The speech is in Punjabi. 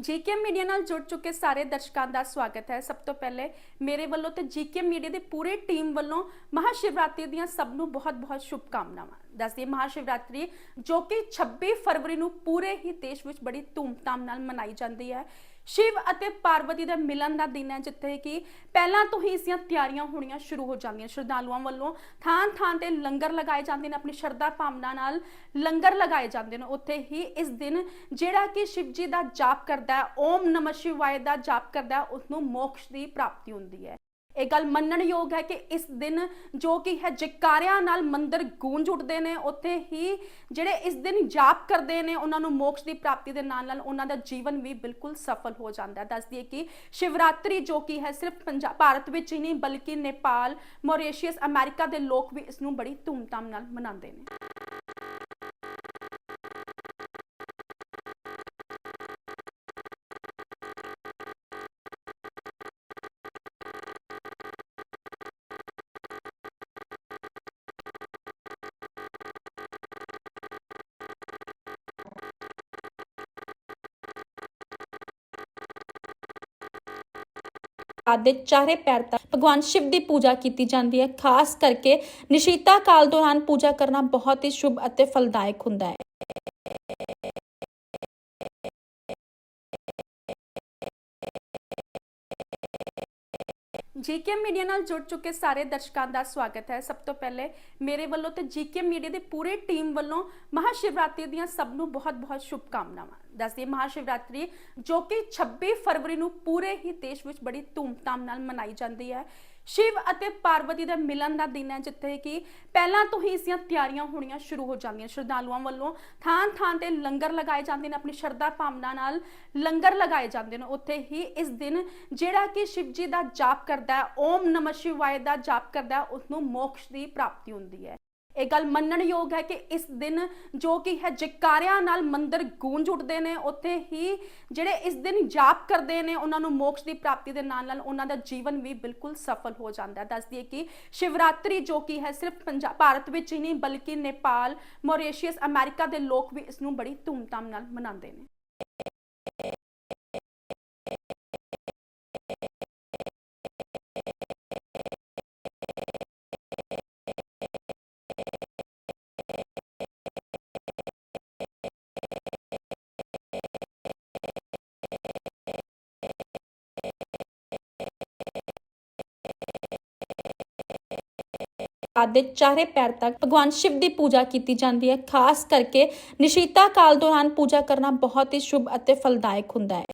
ਜੀਕੇ ਮੀਡੀਆ ਨਾਲ ਜੁੜ ਚੁੱਕੇ ਸਾਰੇ ਦਰਸ਼ਕਾਂ ਦਾ ਸਵਾਗਤ ਹੈ। ਸਭ ਤੋਂ ਪਹਿਲੇ ਮੇਰੇ ਵੱਲੋਂ ਤੇ ਜੀਕੇ ਮੀਡੀਆ ਦੀ ਪੂਰੀ ਟੀਮ ਵੱਲੋਂ ਮਹਾਸ਼ਿਵਰਾਤਰੀ ਦੀਆਂ ਸਭ ਨੂੰ ਬਹੁਤ-ਬਹੁਤ ਸ਼ੁਭਕਾਮਨਾਵਾਂ। ਦੱਸਦੀ ਮਹਾਸ਼ਿਵਰਾਤਰੀ ਜੋ ਕਿ 26 ਫਰਵਰੀ ਨੂੰ ਪੂਰੇ ਹੀ ਦੇਸ਼ ਵਿੱਚ ਬੜੀ ਧੂਮਧਾਮ ਨਾਲ ਮਨਾਈ ਜਾਂਦੀ ਹੈ। ਸ਼ਿਵ ਅਤੇ ਪਾਰਵਤੀ ਦਾ ਮਿਲਣ ਦਾ ਦਿਨ ਹੈ ਜਿੱਥੇ ਕਿ ਪਹਿਲਾਂ ਤੋਂ ਹੀ ਇਸ ਦੀਆਂ ਤਿਆਰੀਆਂ ਹੋਣੀਆਂ ਸ਼ੁਰੂ ਹੋ ਜਾਂਦੀਆਂ। ਸ਼ਰਧਾਲੂਆਂ ਵੱਲੋਂ ਥਾਂ ਥਾਂ ਤੇ ਲੰਗਰ ਲਗਾਏ ਜਾਂਦੇ ਨੇ, ਆਪਣੀ ਸ਼ਰਧਾ ਭਾਵਨਾ ਨਾਲ ਲੰਗਰ ਲਗਾਏ ਜਾਂਦੇ ਨੇ। ਉੱਥੇ ਹੀ ਇਸ ਦਿਨ ਜਿਹੜਾ ਕਿ ਸ਼ਿਵ ਜੀ ਦਾ ਜਾਪ ਕਰਦਾ ਹੈ, ਓਮ ਨਮः ਸ਼ਿਵਾਏ ਦਾ ਜਾਪ ਕਰਦਾ ਹੈ ਉਸ ਨੂੰ ਮੋਕਸ਼ ਦੀ ਪ੍ਰਾਪਤੀ ਹੁੰਦੀ ਹੈ। ਇਹ ਗੱਲ ਮੰਨਣਯੋਗ ਹੈ ਕਿ ਇਸ ਦਿਨ ਜੋ ਕਿ ਹੈ ਜੈਕਾਰਿਆਂ ਨਾਲ ਮੰਦਰ ਗੂੰਜ ਉੱਠਦੇ ਨੇ, ਉੱਥੇ ਹੀ ਜਿਹੜੇ ਇਸ ਦਿਨ ਜਾਪ ਕਰਦੇ ਨੇ, ਉਹਨਾਂ ਨੂੰ ਮੋਕਸ਼ ਦੀ ਪ੍ਰਾਪਤੀ ਦੇ ਨਾਲ ਨਾਲ ਉਹਨਾਂ ਦਾ ਜੀਵਨ ਵੀ ਬਿਲਕੁਲ ਸਫਲ ਹੋ ਜਾਂਦਾ ਹੈ। ਦੱਸਦੀ ਹੈ ਕਿ ਸ਼ਿਵਰਾਤਰੀ ਜੋ ਕਿ ਹੈ ਸਿਰਫ ਪੰਜਾਬ ਭਾਰਤ ਵਿੱਚ ਹੀ ਨਹੀਂ, ਬਲਕਿ ਨੇਪਾਲ, ਮੌਰੀਸ਼ੀਅਸ, ਅਮਰੀਕਾ ਦੇ ਲੋਕ ਵੀ ਇਸ ਨੂੰ ਬੜੀ ਧੂਮਧਾਮ ਨਾਲ ਮਨਾਉਂਦੇ ਨੇ। ਦੇ ਚਾਰੇ ਪੈਰ ਤੱਕ ਭਗਵਾਨ ਸ਼ਿਵ ਦੀ ਪੂਜਾ ਕੀਤੀ ਜਾਂਦੀ ਹੈ। ਖਾਸ ਕਰਕੇ ਨਿਸ਼ੀਤਾ ਕਾਲ ਦੌਰਾਨ ਪੂਜਾ ਕਰਨਾ ਬਹੁਤ ਹੀ ਸ਼ੁਭ ਅਤੇ ਫਲਦਾਇਕ ਹੁੰਦਾ ਹੈ। ਜੀਕੇ ਮੀਡੀਆ ਨਾਲ ਜੁੜ ਚੁੱਕੇ ਸਾਰੇ ਦਰਸ਼ਕਾਂ ਦਾ ਸਵਾਗਤ ਹੈ। ਸਭ ਤੋਂ ਪਹਿਲੇ ਮੇਰੇ ਵੱਲੋਂ ਤੇ ਜੀਕੇ ਮੀਡੀਆ ਦੀ ਪੂਰੀ ਟੀਮ ਵੱਲੋਂ ਮਹਾਸ਼ਿਵਰਾਤਰੀ ਦੀਆਂ ਸਭ ਨੂੰ ਬਹੁਤ-ਬਹੁਤ ਸ਼ੁਭਕਾਮਨਾਵਾਂ। ਦੱਸਦੀ ਮਹਾਸ਼ਿਵਰਾਤਰੀ ਜੋ ਕਿ 26 ਫਰਵਰੀ ਨੂੰ ਪੂਰੇ ਹੀ ਦੇਸ਼ ਵਿੱਚ ਬੜੀ ਧੂਮਧਾਮ ਨਾਲ ਮਨਾਈ ਜਾਂਦੀ ਹੈ। ਸ਼ਿਵ ਅਤੇ ਪਾਰਵਤੀ ਦਾ ਮਿਲਣ ਦਾ ਦਿਨ ਹੈ ਜਿੱਥੇ ਕਿ ਪਹਿਲਾਂ ਤੋਂ ਹੀ ਇਸ ਦੀਆਂ ਤਿਆਰੀਆਂ ਹੋਣੀਆਂ ਸ਼ੁਰੂ ਹੋ ਜਾਂਦੀਆਂ। ਸ਼ਰਧਾਲੂਆਂ ਵੱਲੋਂ ਥਾਂ ਥਾਂ ਤੇ ਲੰਗਰ ਲਗਾਏ ਜਾਂਦੇ ਨੇ, ਆਪਣੀ ਸ਼ਰਧਾ ਭਾਵਨਾ ਨਾਲ ਲੰਗਰ ਲਗਾਏ ਜਾਂਦੇ ਨੇ। ਉੱਥੇ ਹੀ ਇਸ ਦਿਨ ਜਿਹੜਾ ਕਿ ਸ਼ਿਵ ਜੀ ਦਾ ਜਾਪ ਕਰਦਾ ਹੈ, ਓਮ ਨਮः ਸ਼ਿਵਾਏ ਦਾ ਜਾਪ ਕਰਦਾ ਹੈ ਉਸ ਨੂੰ ਮੋਕਸ਼ ਦੀ ਪ੍ਰਾਪਤੀ ਹੁੰਦੀ ਹੈ। ਇਹ ਗੱਲ ਮੰਨਣਯੋਗ ਹੈ ਕਿ ਇਸ ਦਿਨ ਜੋ ਕਿ ਹੈ ਜਕਾਰਿਆਂ ਨਾਲ ਮੰਦਰ ਗੂੰਜ ਉੱਠਦੇ ਨੇ, ਉੱਥੇ ਹੀ ਜਿਹੜੇ ਇਸ ਦਿਨ ਜਾਪ ਕਰਦੇ ਨੇ, ਉਹਨਾਂ ਨੂੰ ਮੋਕਸ਼ ਦੀ ਪ੍ਰਾਪਤੀ ਦੇ ਨਾਲ ਨਾਲ ਉਹਨਾਂ ਦਾ ਜੀਵਨ ਵੀ ਬਿਲਕੁਲ ਸਫਲ ਹੋ ਜਾਂਦਾ ਹੈ। ਦੱਸਦੀ ਹੈ ਕਿ ਸ਼ਿਵਰਾਤਰੀ ਜੋ ਕਿ ਹੈ ਸਿਰਫ ਪੰਜਾਬ ਭਾਰਤ ਵਿੱਚ ਹੀ ਨਹੀਂ, ਬਲਕਿ ਨੇਪਾਲ, ਮੌਰੀਸ਼ੀਅਸ, ਅਮਰੀਕਾ ਦੇ ਲੋਕ ਵੀ ਇਸ ਨੂੰ ਬੜੀ ਧੂਮਧਾਮ ਨਾਲ ਮਨਾਉਂਦੇ ਨੇ। ਦੇ ਚਾਰੇ ਪੈਰ ਤੱਕ ਭਗਵਾਨ ਸ਼ਿਵ ਦੀ ਪੂਜਾ ਕੀਤੀ ਜਾਂਦੀ ਹੈ। ਖਾਸ ਕਰਕੇ ਨਿਸ਼ੀਤਾ ਕਾਲ ਦੌਰਾਨ ਪੂਜਾ ਕਰਨਾ ਬਹੁਤ ਹੀ ਸ਼ੁਭ ਅਤੇ ਫਲਦਾਇਕ ਹੁੰਦਾ ਹੈ।